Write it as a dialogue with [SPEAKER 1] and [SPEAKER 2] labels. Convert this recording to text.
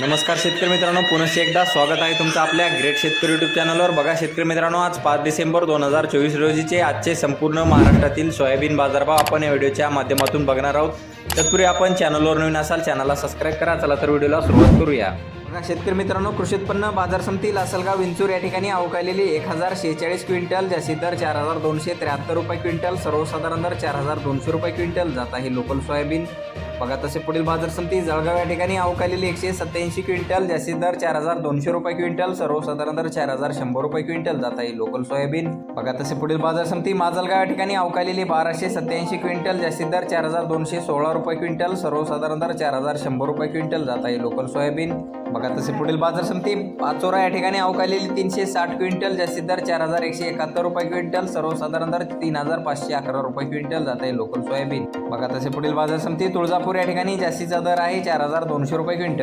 [SPEAKER 1] नमस्कार शेतकरी मित्रांनो पुनश्च एकदा स्वागत आहे तुमचं आपल्या ग्रेट शेतकरी यूट्यूब चॅनलवर बघा शेतकरी मित्रांनो आज पाच डिसेंबर दोन हजार चोवीस रोजीचे आजचे संपूर्ण महाराष्ट्रातील सोयाबीन बाजारभाव आपण या व्हिडिओच्या माध्यमातून बघणार आहोत. तत्पूर्वी आपण चॅनलवर नवीन असाल चॅनलला सबस्क्राईब करा. चला तर व्हिडिओला सुरुवात करूया. बघा शेतकरी मित्रांनो कृषी उत्पन्न बाजार समिती लासलगाव विंचूर या ठिकाणी अवकालेली एक हजार शेहेचाळीस क्विंटल जास्तीत दर चार हजार दोनशे त्र्याहत्तर रुपये क्विंटल सर्वसाधारण दर चार हजार दोनशे रुपये क्विंटल जात आहे लोकल सोयाबीन. बघा तसे पुढील बाजार समिती जळगाव या ठिकाणी अवकालेली एकशे सत्याऐंशी क्विंटल जास्तीत दर चार हजार दोनशे रुपये क्विंटल सर्वसाधारण दर चार हजार शंभर रुपये क्विंटल जात आहे लोकल सोयाबीन. बघा तसे पुढील बाजार समिती माजलगाव या ठिकाणी अवकालेली बाराशे सत्याऐंशी क्विंटल जास्तीत दर चार हजार दोनशे सोळा रुपये क्विंटल सर्वसाधारण दर चार हजार शंभर रुपये क्विंटल जात आहे लोकल सोयाबीन. बघा तसे पुढील बाजार समिती पाचोरा या ठिकाणी अवकालेली तीनशे साठ क्विंटल जास्तीत दर चार हजार एकशे एकाहत्तर रुपये क्विंटल सर्वसाधारण दर तीन हजार पाचशे अकरा रुपये क्विंटल जात आहे लोकल सोयाबीन. बघा तसे पुढील बाजार समिती तुळजापूर या ठिकाणी जास्तीचा दर आहे चार हजार दोनशे रुपये क्विंटल.